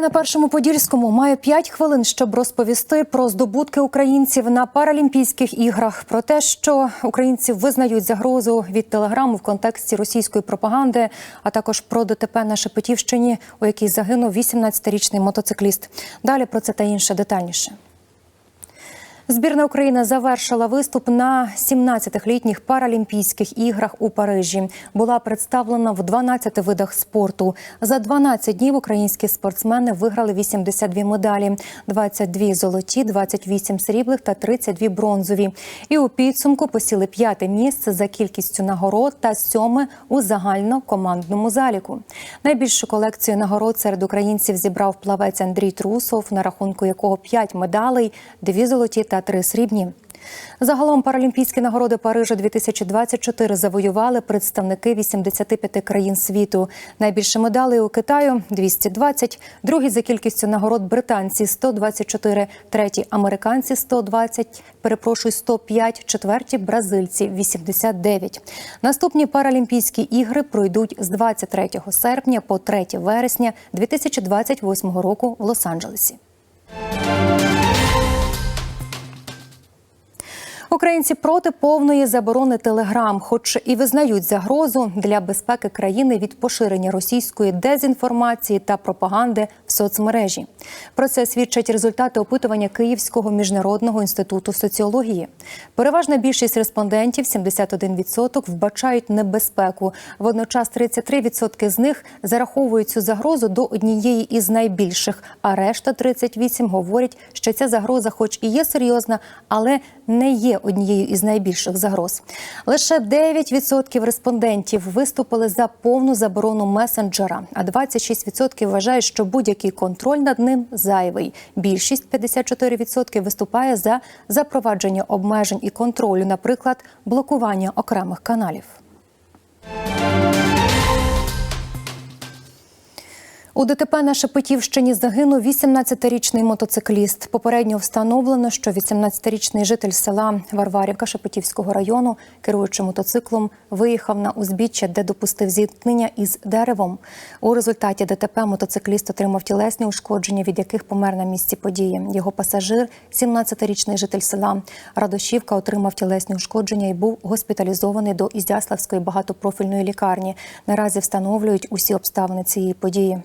на першому подільському маю 5 хвилин, щоб розповісти про здобутки українців на Паралімпійських іграх, про те, що українці визнають загрозу від телеграму в контексті російської пропаганди, а також про ДТП на Шепетівщині, у якій загинув 18-річний мотоцикліст. Далі про це та інше детальніше. Збірна України завершила виступ на 17-літніх паралімпійських іграх у Парижі. Була представлена в 12 видах спорту. За 12 днів українські спортсмени виграли 82 медалі: 22 золоті, 28 сріблих та 32 бронзові. І у підсумку посіли п'яте місце за кількістю нагород та сьоме у загальнокомандному заліку. Найбільшу колекцію нагород серед українців зібрав плавець Андрій Трусов, на рахунку якого 5 медалей, 2 золоті та 3 срібні. Загалом паралімпійські нагороди Парижа 2024 завоювали представники 85 країн світу. Найбільше медалей у Китаю 220, другі за кількістю нагород британці 124, треті американці 120, перепрошую 105, четверті бразильці 89. Наступні паралімпійські ігри пройдуть з 23 серпня по 3 вересня 2028 року в Лос-Анджелесі. Українці проти повної заборони телеграм, хоч і визнають загрозу для безпеки країни від поширення російської дезінформації та пропаганди в соцмережі. Про це свідчать результати опитування Київського міжнародного інституту соціології. Переважна більшість респондентів 71% вбачають небезпеку. Водночас 33% з них зараховують цю загрозу до однієї із найбільших. А решта 38% говорять, що ця загроза, хоч і є серйозна, але не є однією із найбільших загроз. Лише 9% респондентів виступили за повну заборону месенджера, а 26% вважають, що будь-який контроль над ним зайвий. Більшість 54% виступає за запровадження обмежень і контролю, наприклад, блокування окремих каналів. У ДТП на Шепетівщині загинув 18-річний мотоцикліст. Попередньо встановлено, що 18-річний житель села Варварівка Шепетівського району, керуючи мотоциклом, виїхав на узбіччя, де допустив зіткнення із деревом. У результаті ДТП мотоцикліст отримав тілесні ушкодження, від яких помер на місці події. Його пасажир, 17-річний житель села Радошівка, отримав тілесні ушкодження і був госпіталізований до Ізяславської багатопрофільної лікарні. Наразі встановлюють усі обставини цієї події.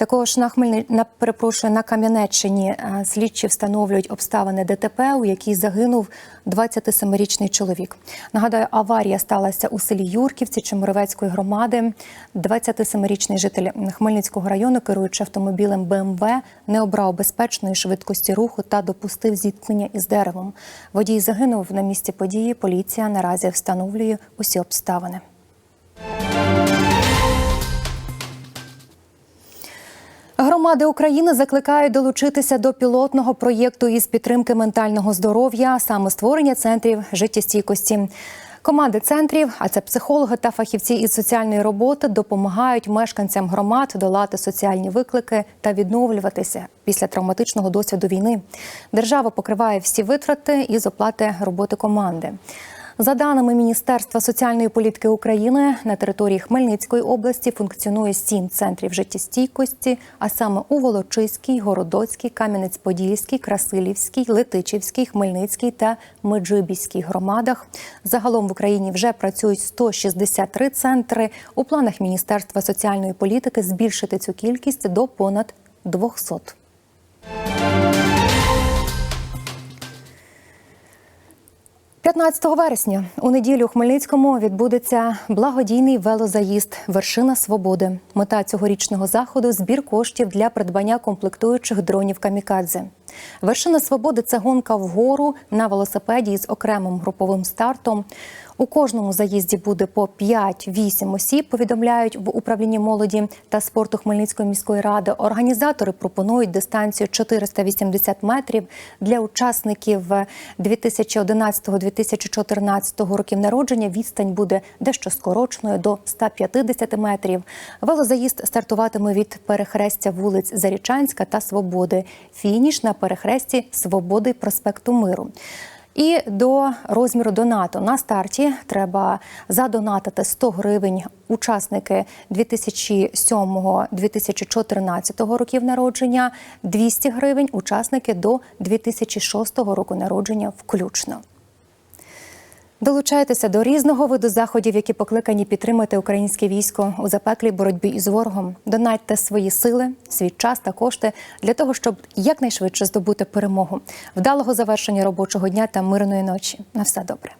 Також на Хмельни... на перепрошую на Кам'янеччині е, слідчі встановлюють обставини ДТП, у якій загинув 27-річний чоловік. Нагадаю, аварія сталася у селі Юрківці Чемеровецької громади. 27-річний житель Хмельницького району, керуючи автомобілем БМВ, не обрав безпечної швидкості руху та допустив зіткнення із деревом. Водій загинув на місці події. Поліція наразі встановлює усі обставини. Громади України закликають долучитися до пілотного проєкту із підтримки ментального здоров'я, саме створення центрів життєстійкості. Команди центрів, а це психологи та фахівці із соціальної роботи, допомагають мешканцям громад долати соціальні виклики та відновлюватися після травматичного досвіду війни. Держава покриває всі витрати із оплати роботи команди. За даними Міністерства соціальної політики України, на території Хмельницької області функціонує сім центрів життєстійкості, а саме у Волочиській, Городоцькій, Кам'янець-Подільській, Красилівській, Летичівській, Хмельницькій та Меджибіській громадах. Загалом в Україні вже працюють 163 центри. У планах Міністерства соціальної політики збільшити цю кількість до понад 200. 15 вересня у неділю у Хмельницькому відбудеться благодійний велозаїзд Вершина свободи. Мета цьогорічного заходу збір коштів для придбання комплектуючих дронів камікадзе. Вершина свободи це гонка вгору на велосипеді з окремим груповим стартом. У кожному заїзді буде по 5-8 осіб. Повідомляють в управлінні молоді та спорту Хмельницької міської ради. Організатори пропонують дистанцію 480 метрів для учасників 2011-2014 років народження. Відстань буде дещо скороченою до 150 метрів. Велозаїзд стартуватиме від перехрестя вулиць Зарічанська та Свободи. Фініш на перехресті Свободи проспекту Миру. І до розміру донату на старті треба задонатити 100 гривень учасники 2007-2014 років народження, 200 гривень учасники до 2006 року народження включно. Долучайтеся до різного виду заходів, які покликані підтримати українське військо у запеклій боротьбі із ворогом. Донатьте свої сили, свій час та кошти для того, щоб якнайшвидше здобути перемогу, вдалого завершення робочого дня та мирної ночі. На все добре.